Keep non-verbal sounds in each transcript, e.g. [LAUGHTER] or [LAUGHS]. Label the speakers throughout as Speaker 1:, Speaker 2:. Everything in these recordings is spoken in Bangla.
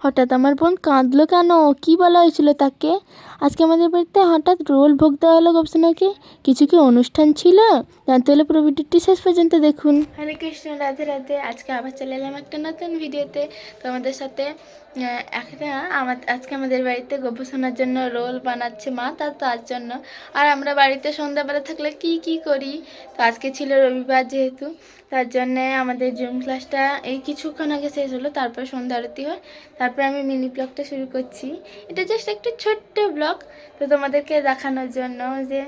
Speaker 1: হঠাৎ আমার বোন কাঁদলো কেন? কি বলা হয়েছিল তাকে? আজকে আমাদের বাড়িতে হঠাৎ রোল ভোগ দেওয়া হলো গবেষণাকে কিছু কি অনুষ্ঠান ছিল? জানতে হলে পুরো ভিডিওটি শেষ পর্যন্ত দেখুন। হরে কৃষ্ণ, রাধে রাধে। আজকে আবার চলে এলাম একটা নতুন ভিডিওতে। তোমাদের সাথে একটা আমার, আজকে আমাদের বাড়িতে গবেষণার জন্য রোল বানাচ্ছে মা তার তার জন্য। আর আমরা বাড়িতে সন্ধ্যাবেলা থাকলে কি কি করি? তো আজকে ছিল রবিবার যেহেতু, তার জন্যে আমাদের জুম ক্লাসটা এই কিছুক্ষণ আগে শেষ হলো, তারপর সন্ধ্যা আরতি হয়। তারপরে আমি মিনি ব্লগটা শুরু করছি। এটা জাস্ট একটা ছোট্ট ব্লগ তো তোমাদেরকে দেখানোর জন্য যে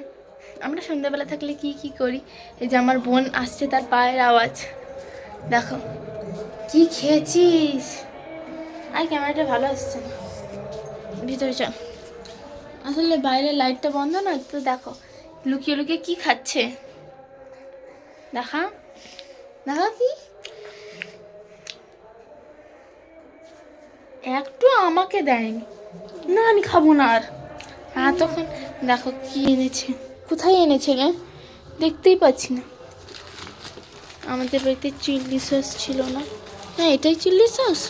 Speaker 1: আমরা সন্ধ্যাবেলা থাকলে কি কি করি? এই যে আমার বোন আসছে তার পায়ের আওয়াজ। দেখো, কি খেয়েছিস? আর ক্যামেরাটা ভালো আসছে ভিতরে চল। আসলে বাইরে লাইটটা বন্ধ না তো দেখো। লুকিয়ে লুকিয়ে কি খাচ্ছে? দেখা। দেখা কি? একটু আমাকে দেয়নি। না, আমি খাব না আর। আর তখন দেখো কি এনেছে। কোথায় এনেছে রে? দেখতেই পাচ্ছি না। আমাদের বাড়িতে চিল্লি সস ছিল না। না এটাই চিল্লি সস?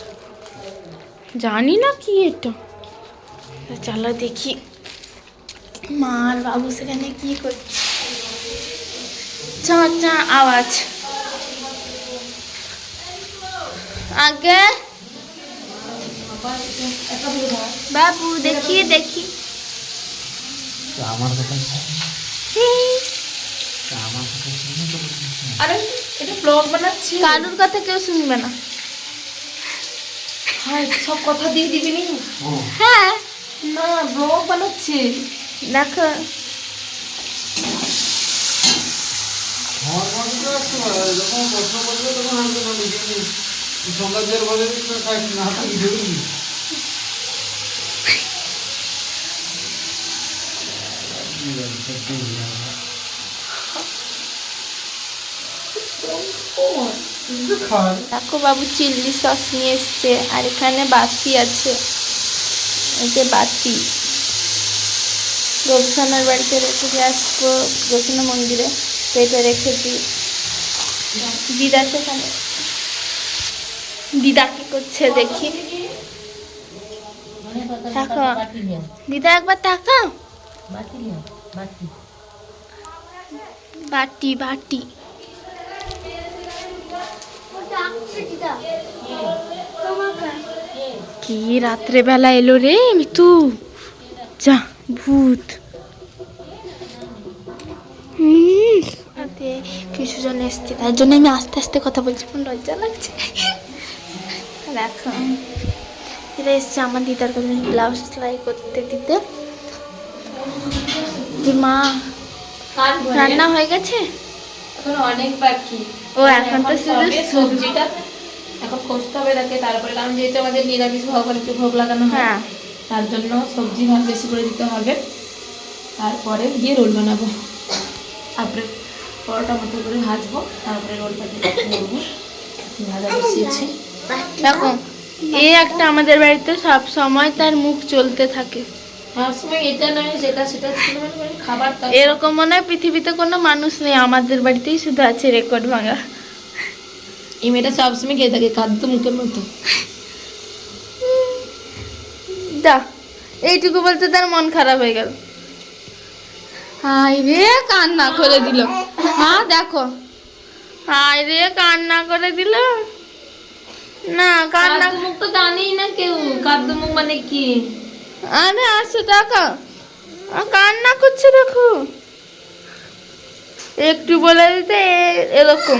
Speaker 1: জানি না কি এটা। চলো দেখি। মা আর বাবু সেখানে কি করছে চা চা আওয়াজ। আগে বাবু দেখি দেখি।
Speaker 2: আমার কথা আমার কথা
Speaker 3: আরে এটা ব্লগ বানাচ্ছি।
Speaker 1: কারুর কথা কেউ শুনবে না।
Speaker 3: হ্যাঁ সব কথা দিয়ে দিবি নি?
Speaker 1: হ্যাঁ।
Speaker 3: না ব্লগ বানাচ্ছি।
Speaker 1: দেখো।
Speaker 2: আমার মনে [LAUGHS] আসতে পারে যখন প্রশ্ন করবে তখন আমি তো নিজে সন্ধ্যাদের বলে খাইছি না হাতে ভিডিও করি খায়
Speaker 1: দেখো বাবু চিল্লি সস নিয়ে এসছে, আর এখানে বাতি আছে। এই যে বাতি। গোপসানার বাড়িতে রেখে দিয়ে আসব গোপসানা মন্দিরে। এটা রেখে দিই। দিদা সেখানে। দিদা কি করছে দেখি। দেখো দিদা একবার তাকাও বাটি বাটি কি রাত্রে বেলা এলো রে মিতু? যা, ভূত। কিছু জন এসছে, তার জন্য আমি আস্তে আস্তে কথা বলছি কোন লজ্জা লাগছে। দেখো, এরা এসছে আমার দিদার কাছে ব্লাউজ সেলাই করতে দিতে। মা, রান্না হয়ে গেছে?
Speaker 3: এখন অনেক বাকি।
Speaker 1: ও এখন তো শুধু
Speaker 3: সবজিটা এখন কষতে হবে তাকে তারপরে কারণ যেহেতু আমাদের নিরামিষ ভগবান একটু ভোগ লাগানো হয়
Speaker 1: হ্যাঁ।
Speaker 3: তার জন্য সবজি ভাত বেশি করে দিতে হবে। তারপরে গিয়ে রোল বানাবো। তারপরে পরোটা মতো করে ভাজবো তারপরে করব ভাজা বসিয়েছি।
Speaker 1: দেখো এই একটা আমাদের বাড়িতে সব সময় তার মুখ চলতে থাকে। এরকম মনে হয় পৃথিবীতে কোনো মানুষ নেই আমাদের বাড়িতেই শুধু আছে রেকর্ড ভাঙা।
Speaker 3: এই মেয়েটা সবসময় খেয়ে থাকে খাদ্য মুখের মতো।
Speaker 1: দা এইটুকু বলতে তার মন খারাপ হয়ে গেল। হাই রে কান্না করে দিল। হ্যাঁ দেখো। হাই রে কান্না করে দিল। না কান্না
Speaker 3: মুখ তো জানেই না কেউ। খাদ্য মুখ মানে কি?
Speaker 1: আরে আসো দেখো আ, কান্না করছে দেখো। একটু বলে দিতে এরকম।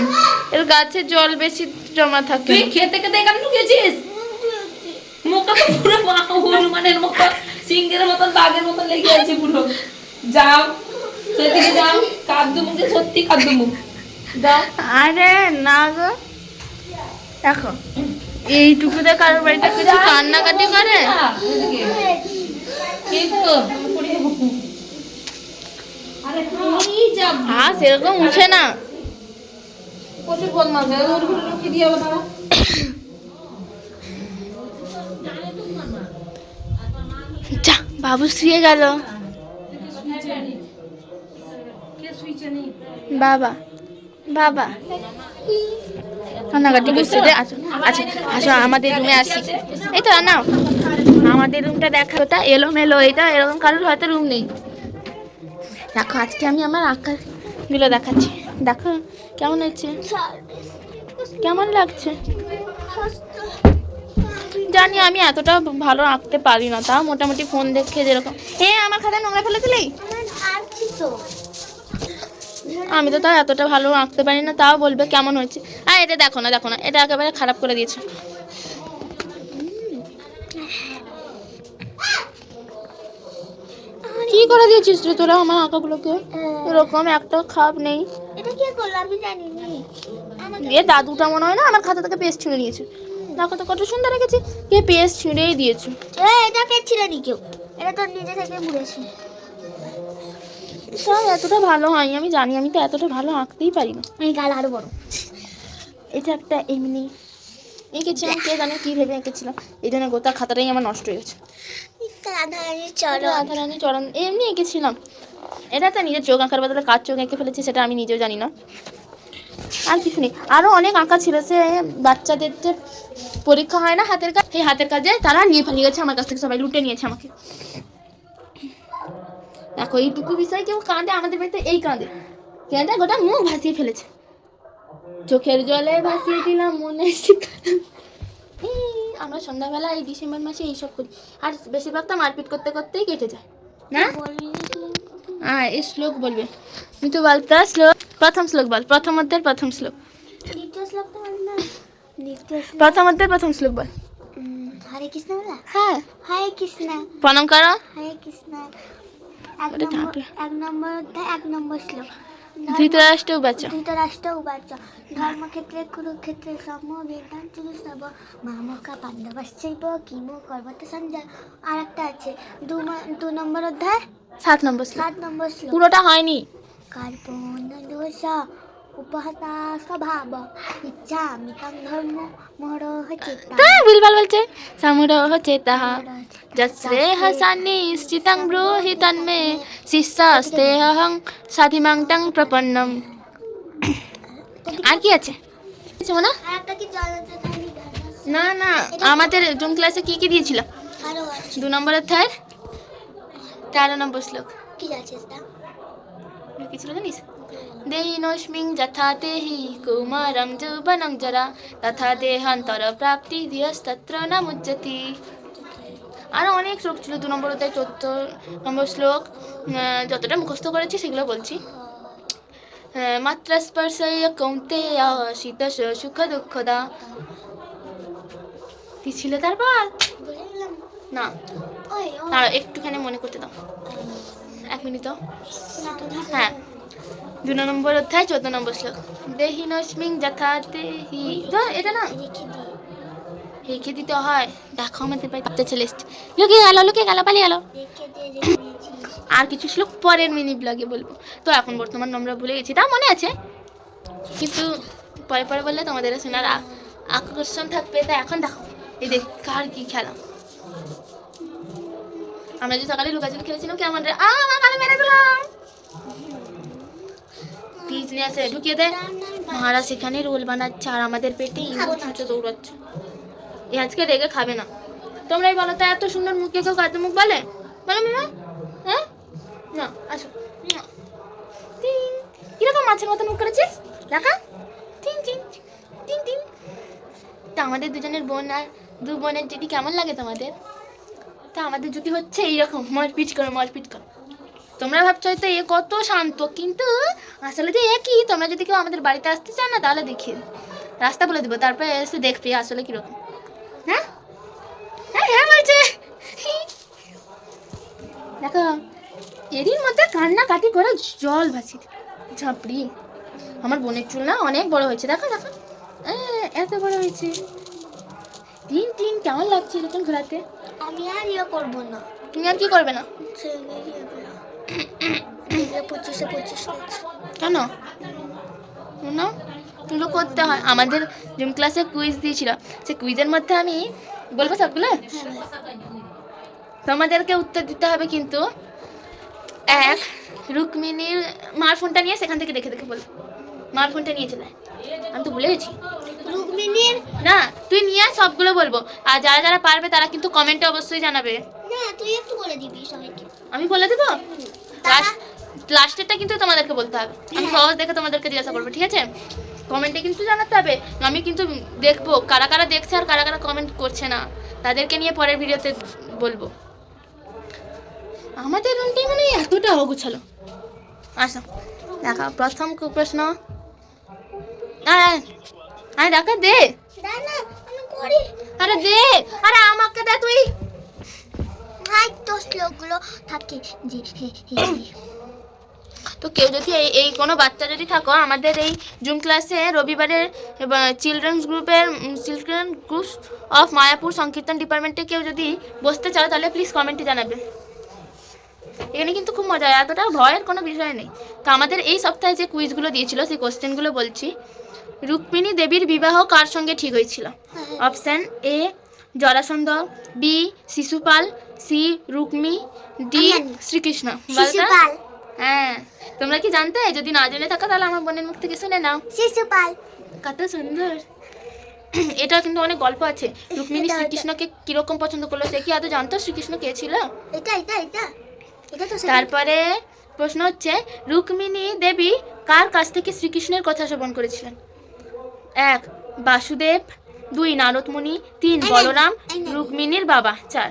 Speaker 1: এর গাছে জল বেশি জমা থাকে
Speaker 3: তুই খেতে খেতে এখানে ঢুকেছিস? মুখটা তো পুরো মা হনুমানের মতো সিংহের মতন বাঘের মতন লেগে আছে পুরো। যাও সেদিকে যাও। কাদ্দু মুখে সত্যি কাদ্দু মুখ। যাও।
Speaker 1: আরে না গো। দেখো এইটুকুতে কারোর বাড়িতে কিছু কান্নাকাটি করে?
Speaker 3: কিন্তু আরে তুই যা
Speaker 1: হ্যাঁ সেরকম উঠে না।
Speaker 3: প্রচুর বদমাস ওর ঘরে ঢুকিয়ে দিয়ে আবার দাঁড়া
Speaker 1: যা বাবু শুয়ে গেল। বাবা বাবা। কান্নাকাটি করছে আচ্ছা আচ্ছা আচ্ছা আমাদের রুমে আসি। এই তো না আমাদের রুমটা দেখা ওটা এলোমেলো, এটা এরকম কারোর হয়তো রুম নেই। দেখো, আজকে আমি আমার আঁকাগুলো দেখাচ্ছি। দেখো, কেমন হচ্ছে কেমন লাগছে? জানি, আমি এতটা ভালো আঁকতে পারি না, তাও মোটামুটি ফোন দেখে যেরকম। হ্যাঁ আমার খাতায় নোংরা ফেলে দিলি? আমি তো তাও এতটা ভালো আঁকতে পারি না তাও বলবে কেমন হয়েছে। আর এটা দেখো না দেখো না এটা একেবারে খারাপ করে দিয়েছে। কি করে দিয়েছিস রে তোরা আমার আঁকাগুলোকে? এরকম একটা খাপ নেই।
Speaker 4: এটা কে করল? আমি জানি নি।
Speaker 1: এ দাদুটা মনে হয় না আমার খাতা থেকে পেস্ট ছিঁড়ে নিয়েছে। দেখো তো কত সুন্দর রেখেছি কে পেস্ট ছিঁড়েই দিয়েছে।
Speaker 4: এটা কে ছিল নি কেউ। এটা তো নিজে থেকে ঘুরেছে
Speaker 1: এতটা ভালো হয় আমি জানি আমি তো এতটা ভালো আঁকতেই পারি না
Speaker 4: এই গাল আরও বড়।
Speaker 1: এটা একটা এমনি এঁকেছিলাম কে জানে কী ভেবে এঁকেছিলাম। এই জন্য গোটা খাতাটাই আমার নষ্ট হয়ে গেছে।
Speaker 4: রাধা রানী চলো
Speaker 1: চরণ এমনি এঁকেছিলাম। এটা তো নিজের চোখ আঁকার বদলে কার চোখ এঁকে ফেলেছি সেটা আমি নিজেও জানি না। আর কিছু নেই। আরও অনেক আঁকা ছিল সে বাচ্চাদের যে পরীক্ষা হয় না হাতের কাজ সেই হাতের কাজে তারা নিয়ে পালিয়ে গেছে আমার কাছ থেকে সবাই লুটে নিয়েছে আমাকে। দেখো এইটুকু বিষয়ে কেউ কাঁদে আমাদের বাড়িতে এই কাঁদে। কেঁদে গোটা মুখ ভাসিয়ে ফেলেছে। চোখের জলে ভাসিয়ে দিলাম মনে এই, আমরা সন্ধ্যাবেলা এই ডিসেম্বর মাসে এইসব করি। আর বেশিরভাগ তো মারপিট করতে করতেই কেটে যায়। না? হ্যাঁ এই শ্লোক বলবে। মিতু বল প্লাস শ্লোক প্রথম শ্লোক বল প্রথম অধ্যায়ের প্রথম শ্লোক।
Speaker 4: দ্বিতীয় শ্লোক তো বল না। দ্বিতীয়
Speaker 1: প্রথম অধ্যায়ের প্রথম শ্লোক বল।
Speaker 4: হরে কৃষ্ণ বলা?
Speaker 1: হ্যাঁ।
Speaker 4: হরে কৃষ্ণ।
Speaker 1: প্রণাম করো।
Speaker 4: হরে কৃষ্ণ। এক নম্বর
Speaker 1: ঢাকবে।
Speaker 4: এক নম্বর অধ্যায় এক নম্বর শ্লোক
Speaker 1: ধৃতরাষ্ট্র বাচ্চা
Speaker 4: ধৃতরাষ্ট্র উবাচ ধর্মক্ষেত্রে কুরুক্ষেত্রে সম বেদান্ত সব মামকা পাণ্ডবাশ্চৈব কিমু কর্মত সঞ্জয়। আর একটা আছে। দু দু নম্বর অধ্যায়?
Speaker 1: সাত নম্বর
Speaker 4: সাত নম্বর শ্লোক
Speaker 1: পুরোটা হয়নি।
Speaker 4: কার্পণ দোষ। উপহতা স্বভাব ইচ্ছামি তং ধর্ম মোহরহ চেতা
Speaker 1: তা ভুলভাল বলছে সামুরহ চেতাহ যশ্রেহ সান্নিশ্চিতং ব্রূহি তন্মে শিষ্যাস্তেহং সাধিমাং তং প্রপন্নম আর কি আছে? না না না আমাদের জুম ক্লাসে কি কি দিয়েছিল? দু নম্বর অধ্যায়ের তেরো নম্বর শ্লোক।
Speaker 4: কি আছে
Speaker 1: কি ছিল জানিস? দেহিনস্মিং যথা দেহি কৌমারং যৌবনং জরা তথা দেহান্তর প্রাপ্তি ধিয়স্তত্র ন মুজ্জতি আরও অনেক শ্লোক ছিল দু নম্বর অধ্যায় চোদ্দ নম্বর শ্লোক যতটা মুখস্থ করেছি সেগুলো বলছি। মাত্রা স্পর্শয় কৌন্তে শীত সুখ দুঃখদা কি ছিল তারপর? না। একটুখানি মনে করতে দাও। এক মিনিট
Speaker 4: হ্যাঁ।
Speaker 1: হ্যাঁ দু নম্বর অধ্যায়, চোদ্দ নম্বর শ্লোক। দেহি নস্মিং যথা দেহি। এটা না?
Speaker 4: রেখে
Speaker 1: দিতে হয়। দেখো আমাদের বাড়ি বাচ্চা ছেলে লুকিয়ে গেল লুকিয়ে গেল, পালিয়ে গেল। আর কিছু শ্লোক পরের মিনি ব্লগে বলব। তো এখন বর্তমান আমরা ভুলে গেছি, তা মনে আছে? কিন্তু পরে পরে বললে তোমাদের শোনার আকর্ষণ থাকবে। তা এখন দেখো, এই দেখ, কার কি খেলা। আমরা যে সকালে লুকাচুরি খেলেছিলাম কি আমাদের আ মেরে দিলাম। পিচ নিয়ে আসে ঢুকিয়ে দে মহারাজ সেখানে রোল বানাচ্ছে আর আমাদের পেটে ইঁদুর ছুঁচো দৌড়াচ্ছে। এ আজকে রেগে খাবে না। তোমরাই বলো, তা এত সুন্দর মুখে কেউ কাদু মুখ বলে? বলো মামা। হ্যাঁ? না, আসো। কীরকম মাছের মতো মুখ করেছিস? দেখা টিং টিং টিং টিং। তা আমাদের দুজনের বোন আর দু বোনের জুটি কেমন লাগে তোমাদের? তা আমাদের জুটি হচ্ছে এইরকম। মরপিট করো মরপিট করো। তোমরা ভাবছ হয়তো এ কত শান্ত কিন্তু আসলে যে একই তোমরা যদি কেউ আমাদের বাড়িতে আসতে চাও না তাহলে দেখিয়ে রাস্তা বলে দেবো তারপরে এসে দেখবি আসলে কীরকম। হ্যাঁ? হ্যাঁ হ্যাঁ বলছে। দেখো এরই মধ্যে কান্নাকাটি করে জল ভাসি ঝাপড়ি। আমার বোনের চুল না অনেক বড় হয়েছে দেখো দেখো। এত বড় হয়েছে। টিন টিন কেমন লাগছে এরকম ঘোরাতে?
Speaker 4: আমি আর ইয়ে করব না।
Speaker 1: তুমি আর কি করবে না?
Speaker 4: পঁচিশে পঁচিশ
Speaker 1: কেন? না এগুলো করতে হয়। আমাদের জিম ক্লাসে কুইজ দিয়েছিল। সে কুইজের মধ্যে আমি বলব সবগুলো?
Speaker 4: হ্যাঁ
Speaker 1: তোমাদেরকে উত্তর দিতে হবে কিন্তু এক রুক্মিণীর মার ফোনটা নিয়ে সেখান থেকে দেখে দেখে বলব মার ফোনটা নিয়ে চলে আমি তো ভুলে গেছি।
Speaker 4: রুক্মিণীর?
Speaker 1: না তুই নিয়ে সবগুলো বলব। আর যারা যারা পারবে তারা কিন্তু কমেন্টে অবশ্যই জানাবে।
Speaker 4: না তুই একটু বলে দিবি সবাইকে।
Speaker 1: আমি বলে দেবো? লাস্ট লাস্টেরটা কিন্তু তোমাদেরকে বলতে হবে। আমি সহজ দেখে তোমাদেরকে জিজ্ঞাসা করব ঠিক আছে? কমেন্টে কিন্তু জানাতে হবে। আমি কিন্তু দেখব কারা কারা দেখছে আর কারা কারা কমেন্ট করছে না। তাদেরকে নিয়ে পরের ভিডিওতে বলব। আমাদের রুমটি মানে এতটা অগুছালো। আসো দেখা প্রথম কু- প্রশ্ন আরে আরে দেখা দে। আরে দে আরে আমাকে দে তুই।
Speaker 4: তো শ্লোকগুলো থাকে যে।
Speaker 1: তো কেউ যদি এই এই কোনো বাচ্চা যদি থাকো আমাদের এই জুম ক্লাসে রবিবারের চিলড্রেন্স গ্রুপের চিলড্রেন গ্রুপ অফ মায়াপুর সংকীর্তন ডিপার্টমেন্টে কেউ যদি বসতে চাও তাহলে প্লিজ কমেন্টে জানাবে। এখানে কিন্তু খুব মজা হয় এতটা ভয়ের কোনো বিষয় নেই। তো আমাদের এই সপ্তাহে যে কুইজগুলো দিয়েছিল সেই কোশ্চেনগুলো বলছি। রুক্মিণী দেবীর বিবাহ কার সঙ্গে ঠিক হয়েছিল? Option A Jarasandha. B Shishupal. C Rukmi D Shrikrishna.
Speaker 4: Shishupal
Speaker 1: হ্যাঁ। তোমরা কি জানতে? যদি না জেনে থাকো তাহলে আমার বোনের মুখ থেকে শুনে নাও।
Speaker 4: শিশুপাল
Speaker 1: কত সুন্দর। এটা কিন্তু অনেক গল্প আছে। রুক্মিণী শ্রীকৃষ্ণকে কীরকম পছন্দ করল সে কি আদৌ জানতো শ্রীকৃষ্ণ কে ছিল?
Speaker 4: এটা এটা এটা। এটা তো
Speaker 1: তারপরে প্রশ্ন হচ্ছে রুক্মিণী দেবী কার কাছ থেকে শ্রীকৃষ্ণের কথা শ্রবণ করেছিলেন? এক বাসুদেব। দুই নারদমুনি তিন বলরাম রুক্মিণীর বাবা চার।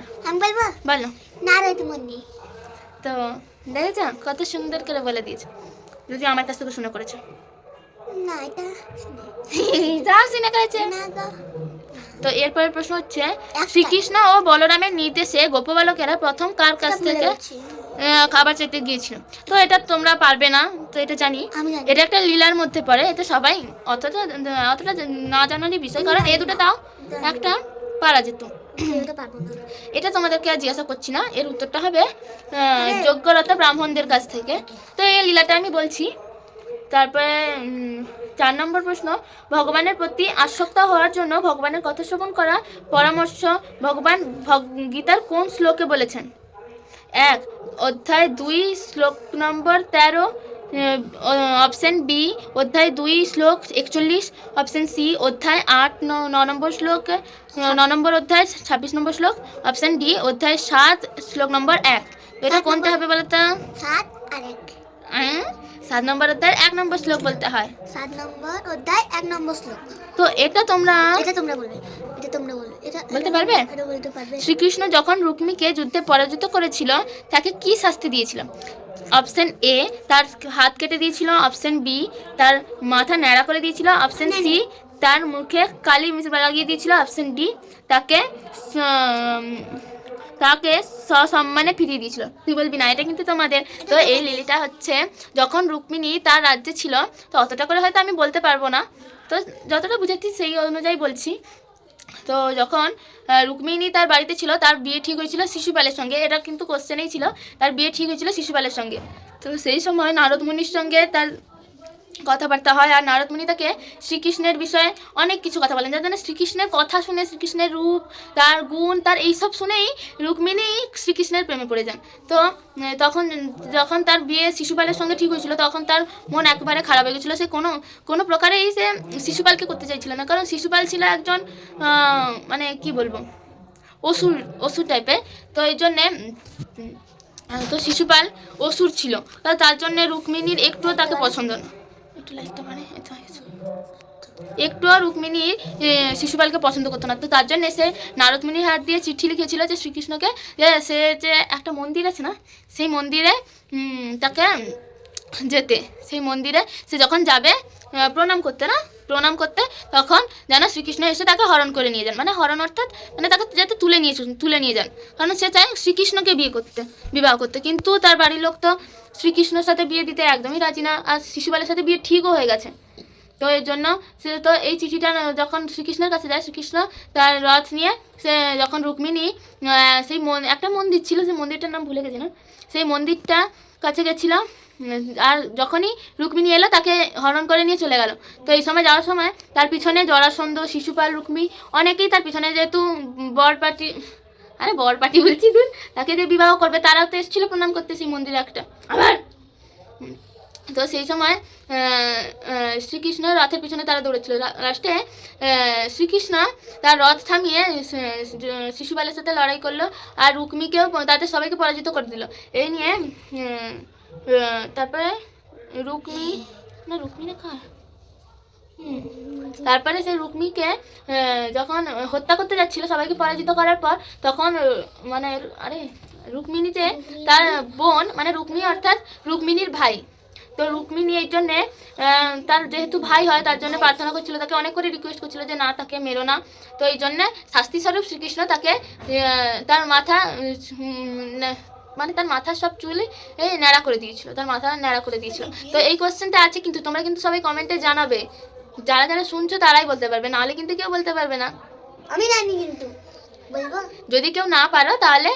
Speaker 1: বলো।
Speaker 4: নারদ মুনি
Speaker 1: তো দেখেছ? কত সুন্দর করে বলে দিয়েছে। যদি আমার কাছ থেকে শুনে করেছ।
Speaker 4: না এটা [LAUGHS]
Speaker 1: যা শুনে করেছে।
Speaker 4: না
Speaker 1: তো এরপরের প্রশ্ন হচ্ছে শ্রীকৃষ্ণ ও বলরামের নির্দেশে গোপবালকেরা প্রথম কার কাছ থেকে খাবার চাইতে গিয়েছিল তো এটা তোমরা পারবে না তো এটা জানি। এটা একটা লীলার মধ্যে পড়ে এটা সবাই অতটা অতটা না জানারই বিষয়। কারণ এই দুটো তাও একটা পারা যেত
Speaker 4: এটা
Speaker 1: তোমাদেরকে আর জিজ্ঞাসা করছি না এর উত্তরটা হবে যোগ্যরতা ব্রাহ্মণদের কাছ থেকে। তো এই লীলাটা আমি বলছি তারপরে চার নম্বর প্রশ্ন ভগবানের প্রতি আসক্ত হওয়ার জন্য ভগবানের কথা শ্রবণ করা পরামর্শ ভগবান ভগ- গীতার কোন শ্লোকে বলেছেন? এক অধ্যায় দুই শ্লোক নম্বর তেরো অপশন বি অধ্যায় দুই শ্লোক একচল্লিশ অপশন সি অধ্যায় আট ন নম্বর শ্লোক ন নম্বর অধ্যায় ছাব্বিশ নম্বর শ্লোক অপশন ডি অধ্যায় সাত শ্লোক নম্বর এক। এটা কোনটা হবে বলো তো
Speaker 4: সাত আর এক।
Speaker 1: সাত নম্বর অধ্যায় এক নম্বর শ্লোক বলতে হয়।
Speaker 4: সাত নম্বর অধ্যায় এক নম্বর শ্লোক।
Speaker 1: তো এটা তোমরা
Speaker 4: এটা তোমরা বলবে। এটা তোমরা
Speaker 1: বলতে পারবে? শ্রীকৃষ্ণ যখন রুক্মিকে যুদ্ধে পরাজিত করেছিল তাকে কি শাস্তি দিয়েছিল অপশন এ তার হাত কেটে দিয়েছিল। অপশন বি তার মাথা ন্যাড়া করে দিয়েছিল। অপশন সি তার মুখে কালি লাগিয়ে দিয়েছিল। অপশন ডি তাকে তাকে সসম্মানে ফিরিয়ে দিয়েছিল। তুই বলবি না এটা কিন্তু তোমাদের। তো এই লিলিটা হচ্ছে যখন রুক্মিণী তার রাজ্যে ছিল তো অতটা করে হয়তো আমি বলতে পারব না। তো যতটা বুঝেছি সেই অনুযায়ী বলছি। তো যখন রুক্মিণী তার বাড়িতে ছিল, তার বিয়ে ঠিক হয়েছিল শিশুপালের সঙ্গে। এটা কিন্তু কোশ্চেনেই ছিল। তার বিয়ে ঠিক হয়েছিল শিশুপালের সঙ্গে। তো সেই সময় নারদ মুনির সঙ্গে তার কথাবার্তা হয়। আর নারদ মুনি তাকে শ্রীকৃষ্ণের বিষয়ে অনেক কিছু কথা বলেন। যার জন্য শ্রীকৃষ্ণের কথা শুনে শ্রীকৃষ্ণের রূপ, তার গুণ, তার এইসব শুনেই রুক্মিণী শ্রীকৃষ্ণের প্রেমে পড়ে যান। তো তখন, যখন তার বিয়ে শিশুপালের সঙ্গে ঠিক হয়েছিল, তখন তার মন একবারে খারাপ হয়ে গেছিল। সে কোনো কোনো প্রকারেই সে শিশুপালকে করতে চাইছিল না। কারণ শিশুপাল ছিল একজন মানে কি বলব, অসুর অসুর টাইপের তো এই জন্যে তো শিশুপাল অসুর ছিল। তার জন্য রুক্মিণীর একটুও তাকে পছন্দ না। একটু আর মানে গেছে। একটুও রুক্মিণী শিশুপালকে পছন্দ করতো না তো তার জন্য সে নারদমণির হাত দিয়ে চিঠি লিখেছিল যে শ্রীকৃষ্ণকে সে যে একটা মন্দির আছে না, সেই মন্দিরে তাকে যেতে। সেই মন্দিরে সে যখন যাবে প্রণাম করতে না প্রণাম করতে তখন যেন শ্রীকৃষ্ণ এসে তাকে হরণ করে নিয়ে যান। মানে হরণ অর্থাৎ মানে তাকে যাতে তুলে নিয়ে তুলে নিয়ে যান। কারণ সে চায় শ্রীকৃষ্ণকে বিয়ে করতে বিবাহ করতে। কিন্তু তার বাড়ির লোক তো শ্রীকৃষ্ণর সাথে বিয়ে দিতে একদমই রাজি না আর শিশুপালের সাথে বিয়ে ঠিকও হয়ে গেছে। তো এর জন্য সে তো এই চিঠিটা যখন শ্রীকৃষ্ণের কাছে যায় শ্রীকৃষ্ণ তার রথ নিয়ে সে যখন রুক্মিণী সেই একটা মন্দির ছিল সেই মন্দিরটার নাম ভুলে গেছি না। সেই মন্দিরটা কাছে গেছিল উম, আর যখনই রুক্মিণী এলো, তাকে হরণ করে নিয়ে চলে গেল। তো এই সময় যাওয়ার সময় তার পিছনে জরাসন্ধ, শিশুপাল রুক্মি, অনেকেই তার পিছনে যেহেতু বর পার্টি আরে বর পার্টি বলছি তুই তাকে যে বিবাহ করবে, তারাও তো এসেছিল প্রণাম করতে সেই মন্দিরে একটা। আবার! তো সেই সময় শ্রীকৃষ্ণ রথের পিছনে তারা দৌড়েছিল। লাস্টে শ্রীকৃষ্ণ তার রথ থামিয়ে শিশুপালের সাথে লড়াই করল আর রুক্মিকেও তাদের সবাইকে পরাজিত করে দিল। এই নিয়ে তারপরে রুক্মি, না রুক্মি না তারপরে সেই রুক্মিকে যখন হত্যা করতে যাচ্ছিল সবাইকে পরাজিত করার পর, তখন মানে আরে রুক্মিণী যে তার বোন মানে রুক্মিণী অর্থাৎ রুক্মিণীর ভাই। তো রুক্মিণী এই জন্যে তার যেহেতু ভাই হয়, তার জন্য প্রার্থনা করছিল, তাকে অনেক করে রিকোয়েস্ট করছিল যে, না, তাকে মেরো না। তো এই জন্যে শাস্তিস্বরূপ শ্রীকৃষ্ণ তাকে তার মাথা মানে তার মাথার সব চুল ন্যাড়া করে দিয়েছিল তার মাথা ন্যাড়া করে দিয়েছিল। তো এই কোশ্চেনটা আছে কিন্তু তোমরা কিন্তু সবাই কমেন্টে জানাবে। যারা যারা শুনছো তারাই বলতে পারবে নাহলে কিন্তু কেউ বলতে পারবে না।
Speaker 4: আমি জানি কিন্তু বলব?
Speaker 1: যদি কেউ না পারো তাহলে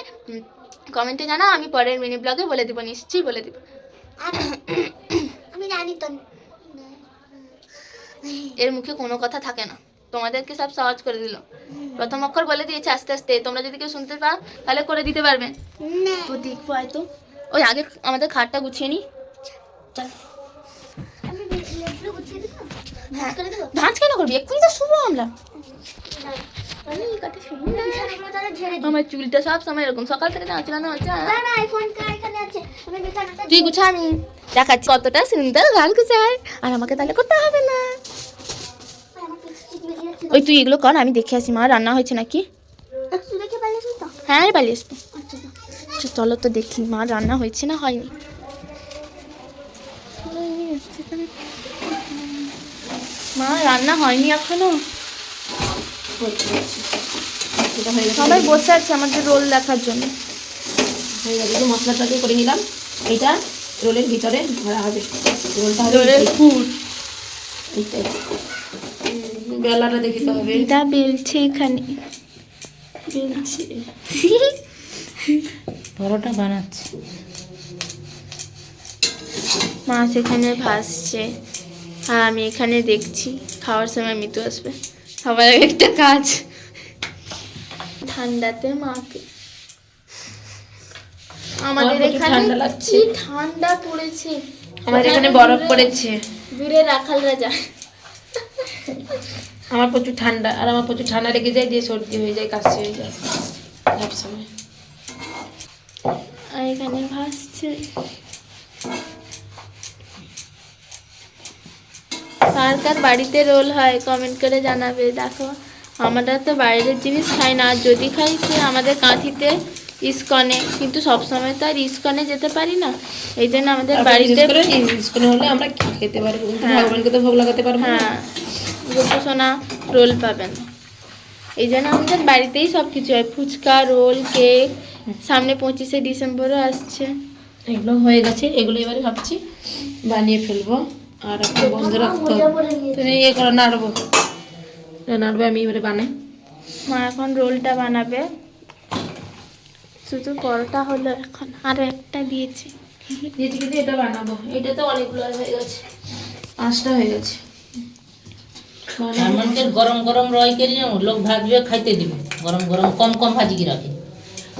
Speaker 1: কমেন্টে জানাও আমি পরের মিনি ব্লগে বলে দিব নিশ্চয়ই বলে দিব।
Speaker 4: আমি জানি তো।
Speaker 1: এর মুখে কোনো কথা থাকে না। তোমাদেরকে সব সহজ করে দিল। প্রথম অক্ষর বলে দিয়েছে আস্তে আস্তে তোমরা যদি কেউ শুনতে পাও তাহলে করে দিতে পারবে।
Speaker 4: না।
Speaker 1: তো দেখব হয়তো ওই আগে আমাদের খাটটা গুছিয়ে নি। চল।
Speaker 4: আমি লেবু গুছিয়ে দেবো? ভাজ করে দেবো?
Speaker 1: ধাঁচ কেন করবি? এক্ষুনি তো শুভ আমরা। আমার চুলটা সব সময় এরকম। সকাল থেকে নাচলানো হচ্ছে?
Speaker 4: না না আইফোনটা এখানে আছে। আমি বিছানাটা
Speaker 1: তুই গুছা আমি দেখাচ্ছি কতটা সুন্দর গান গুছায়। আর আমাকে তাহলে করতে হবে না। ওই তুই এগুলো কর আমি দেখে আসি মা রান্না হয়েছে নাকি?
Speaker 4: তো?
Speaker 1: হ্যাঁ পালিয়ে আসব।
Speaker 4: আচ্ছা
Speaker 1: আচ্ছা, চলো তো দেখি মা রান্না হয়েছে না হয়নি? মা রান্না হয়নি
Speaker 3: এখনও?
Speaker 1: সবাই বসে আছে আমাদের রোল দেখার জন্য।
Speaker 3: হয়ে গেছে যে মশলাটাকে করে নিলাম। এইটা রোলের ভিতরে ভরা হবে। রোলটা হবে
Speaker 1: রোলের ফুট
Speaker 3: এইটাই। বেলাটা দেখিতে হবে।
Speaker 1: এটা বেলছে এখানে। বেলছে।
Speaker 3: পরোটা বানাচ্ছে।
Speaker 1: মা সেখানে ভাসছে। আর আমি এখানে দেখছি খাওয়ার সময় মিতু আসবে। সবার আগে একটা কাজ। ঠান্ডাতে মাকে। আমাদের এখানে
Speaker 3: ঠান্ডা লাগছে।
Speaker 1: ঠান্ডা পড়েছে।
Speaker 3: আমাদের এখানে বরফ পড়েছে।
Speaker 1: দূরে রাখালরা যায়
Speaker 3: আমার প্রচুর ঠান্ডা আর আমার প্রচুর ঠান্ডা লেগে যায় দিয়ে সর্দি হয়ে যায় কাশি হয়ে যায়। সব সময়।
Speaker 1: আর এখানে ভাসছে। কার কার বাড়িতে রোল হয় কমেন্ট করে জানাবে। দেখো আমরা তো বাইরের জিনিস খাই না আর যদি খাই সে আমাদের কাঁথিতে ইস্কনে। কিন্তু সবসময় তো আর ইস্কনে যেতে পারি না। এই জন্য আমাদের বাড়িতে
Speaker 3: স্কুলে হলে আমরা খেতে পারব?
Speaker 1: হ্যাঁ।
Speaker 3: ভগবানকে তো ভোগ লাগাতে পারব
Speaker 1: হ্যাঁ। গোপু সোনা রোল পাবেন। এই জন্য আমাদের বাড়িতেই সব কিছু হয়। ফুচকা রোল কেক সামনে পঁচিশে ডিসেম্বরও আসছে।
Speaker 3: এগুলো হয়ে গেছে। এগুলো এবারে ভাবছি বানিয়ে ফেলব। আর একটা বন্ধ রাখতে তুমি ইয়ে করো নাড়বো। নাড়বে আমি এবারে বানাই।
Speaker 1: মা এখন রোলটা বানাবে। শুধু পরোটা হলো এখন। আরও একটা দিয়েছে।
Speaker 3: দিয়েছি কিন্তু এটা বানাবো। এটা তো অনেকগুলো হয়ে গেছে। পাঁচটা হয়ে গেছে।
Speaker 5: এমনকি গরম গরম রয় করে লোক ভাজবে খাইতে দিব গরম গরম কম কম ভাজি কি রাখে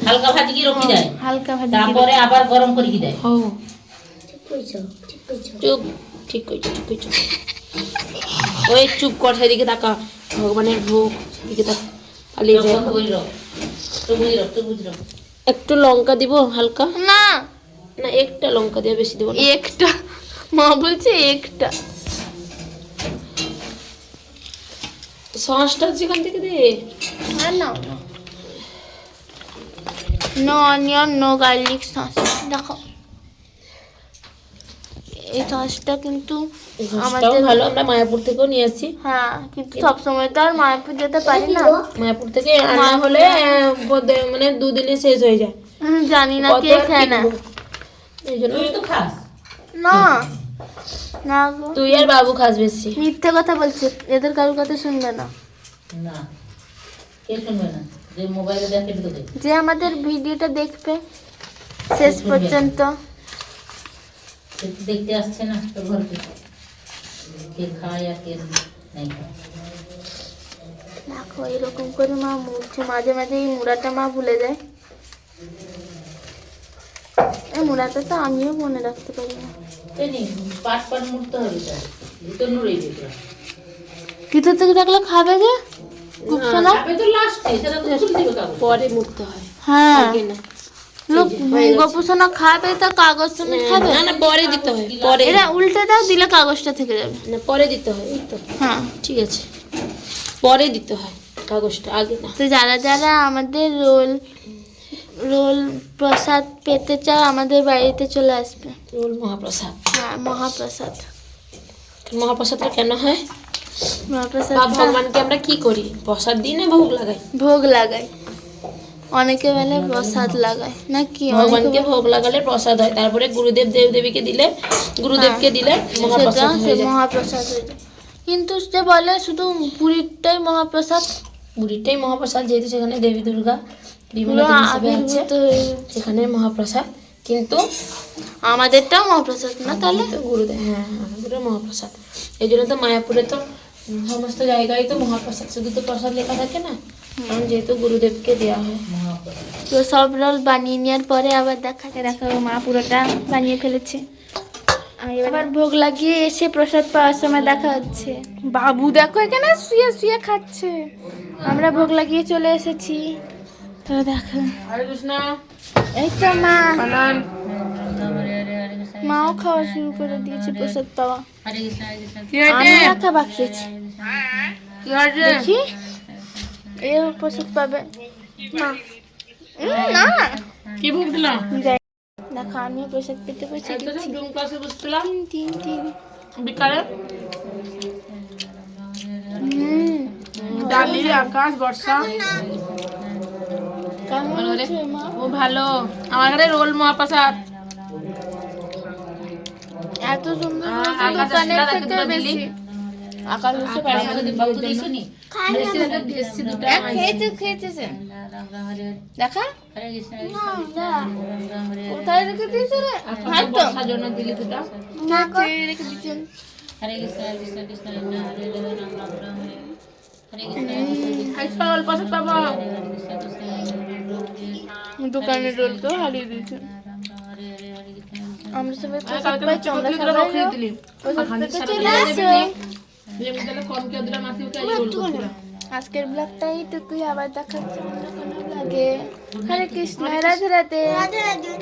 Speaker 5: হালকা ভাজি কি রখি দেয়
Speaker 1: হালকা ভাজি
Speaker 5: তারপরে আবার গরম করে কি দেয়
Speaker 3: ও
Speaker 4: কইছো ঠিক কইছো
Speaker 3: চুপ ঠিক কইছো ঠিক কইছো ওই চুপ কর সেদিকে তাকা ভগবানের ভোগ সেদিকে তাকা পালিয়ে যায় একটু লঙ্কা দিব হালকা
Speaker 1: না
Speaker 3: না একটা লঙ্কা দিয়ে বেশি দেবো না
Speaker 1: একটা মা বলছে একটা
Speaker 3: সসটা যেখান থেকে দে।
Speaker 1: আর নাও। No onion no garlic sauce. দেখো। এই সসটা কিন্তু আমাদের
Speaker 3: ভালো আমরা মায়াপুর থেকেও নিয়ে আসি
Speaker 1: হ্যাঁ কিন্তু সবসময় তো আর মায়াপুর যেতে পারি না।
Speaker 3: মায়াপুর থেকে আনা হলে বোধ- মানে দুদিনে শেষ হয়ে যায়।
Speaker 1: জানি না কে খায় না
Speaker 3: এই জন্য।
Speaker 5: তো খাস।
Speaker 1: না। না গো।
Speaker 3: তুই আর বাবু খাস বেশি।
Speaker 1: মিথ্যে কথা বলছে এদের কারোর কথা শুনবে না।
Speaker 5: না কে শুনবে না? যে মোবাইলে দেখে তো
Speaker 1: যে আমাদের ভিডিওটা দেখবে শেষ পর্যন্ত।
Speaker 5: দেখতে আসছে না তো ঘরকে। কে খায় আর কে নাই।
Speaker 1: দেখো এরকম করে মা মুড়ছে। মাঝে মাঝে এই মুড়াটা মা ভুলে যায়। মুড়াটা তো আমিও মনে রাখতে পারি না।
Speaker 5: এই পাট পাট মুড়তে হবে তার ভিতর নুড়ে দিতে
Speaker 1: ভিতর থেকে থাকলে খাবে যে?
Speaker 3: পরে মুড়তে হয়।
Speaker 1: হ্যাঁ। লোক গোপুসোনা খাবে তো কাগজ তুমি খাবে?
Speaker 3: না না পরে দিতে হয় পরে।
Speaker 1: এটা উল্টে দাও দিলে কাগজটা থেকে যাবে।
Speaker 3: না পরে দিতে হয় এই তো।
Speaker 1: হ্যাঁ।
Speaker 3: ঠিক আছে। পরে দিতে হয় কাগজটা আগে না।
Speaker 1: তো যারা যারা আমাদের রোল রোল প্রসাদ পেতে চাও আমাদের বাড়িতে চলে আসবে।
Speaker 3: রোল মহাপ্রসাদ?
Speaker 1: হ্যাঁ মহাপ্রসাদ।
Speaker 3: মহাপ্রসাদটা কেন হয়?
Speaker 1: মহাপ্রসাদ
Speaker 3: ভগবানকে আমরা কি করি? প্রসাদ দিই না ভোগ লাগাই?
Speaker 1: ভোগ লাগাই। অনেকে বলে প্রসাদ লাগায় নাকি অনেকে
Speaker 3: ভগবানকে ভোগ লাগালে প্রসাদ হয়। তারপরে গুরুদেব দেব দেবীকে দিলে গুরুদেবকে দিলে মহাপ্রসাদ হয়ে যায়।
Speaker 1: মহাপ্রসাদ হয়ে যায়। কিন্তু যে বলে শুধু পুরীরটাই মহাপ্রসাদ।
Speaker 3: বুড়িটাই মহাপ্রসাদ যেহেতু সেখানে দেবী দুর্গা বিভিন্ন আছে
Speaker 1: হয়ে গেছে।
Speaker 3: সেখানে মহাপ্রসাদ। কিন্তু
Speaker 1: আমাদেরটাও মহাপ্রসাদ না তাহলে?
Speaker 3: তো গুরুদেব হ্যাঁ আমাদেরও মহাপ্রসাদ। এই জন্য তো মায়াপুরে তো সমস্ত জায়গায় তো মহাপ্রসাদ শুধু তো প্রসাদ লেখা থাকে না কারণ যেহেতু গুরুদেবকে দেওয়া হয়।
Speaker 1: তো সব রোল বানিয়ে নেওয়ার পরে আবার দেখাতে দেখাবো মা পুরোটা বানিয়ে ফেলেছে। এবার ভোগ লাগিয়ে এসে প্রসাদ পাওয়ার সময় দেখা হচ্ছে। বাবু দেখো এখানে শুয়ে শুয়ে খাচ্ছে। আমরা ভোগ লাগিয়ে চলে এসেছি। তো দেখো।
Speaker 3: হরে কৃষ্ণ।
Speaker 1: এই তো মা। মাও খাওয়া শুরু করে দিয়েছে প্রসাদ পাওয়া। আমি রাখা বাকি দেখি। এই প্রসাদ পাবে। মা। না।
Speaker 3: কি ভোগ দিলাম
Speaker 1: দেখো আমিও প্রসাদ পেতে
Speaker 3: ক্লাসে বসছিলাম।
Speaker 1: তিন তিন
Speaker 3: বিকালে। ডালি আকাশ বর্ষা। ও ভালো। আমার ঘরে রোল মহাপ্রসাদ
Speaker 1: এত সুন্দর দোকানের থেকে বেশি। দেখা? কোথায় রেখে দিয়েছে রে?
Speaker 3: দিলি দুটো
Speaker 1: না রেখে দিয়েছেন
Speaker 5: হরে কৃষ্ণ কৃষ্ণ কৃষ্ণ কৃষ্ণ হরে হরে রাম রাম রাম হরে।
Speaker 1: দোকানের রোলকেও হারিয়ে দিয়েছে। আমরা সবাই প্রসাদ পাই
Speaker 3: দিলে।
Speaker 1: সবাই
Speaker 3: দিলি রোল
Speaker 1: আজকের ব্লগটা এইটুকুই। আবার দেখা হচ্ছে অন্য কোনো ব্লগে। হরে কৃষ্ণ রাধে রাধে।
Speaker 4: রাধে রাধে।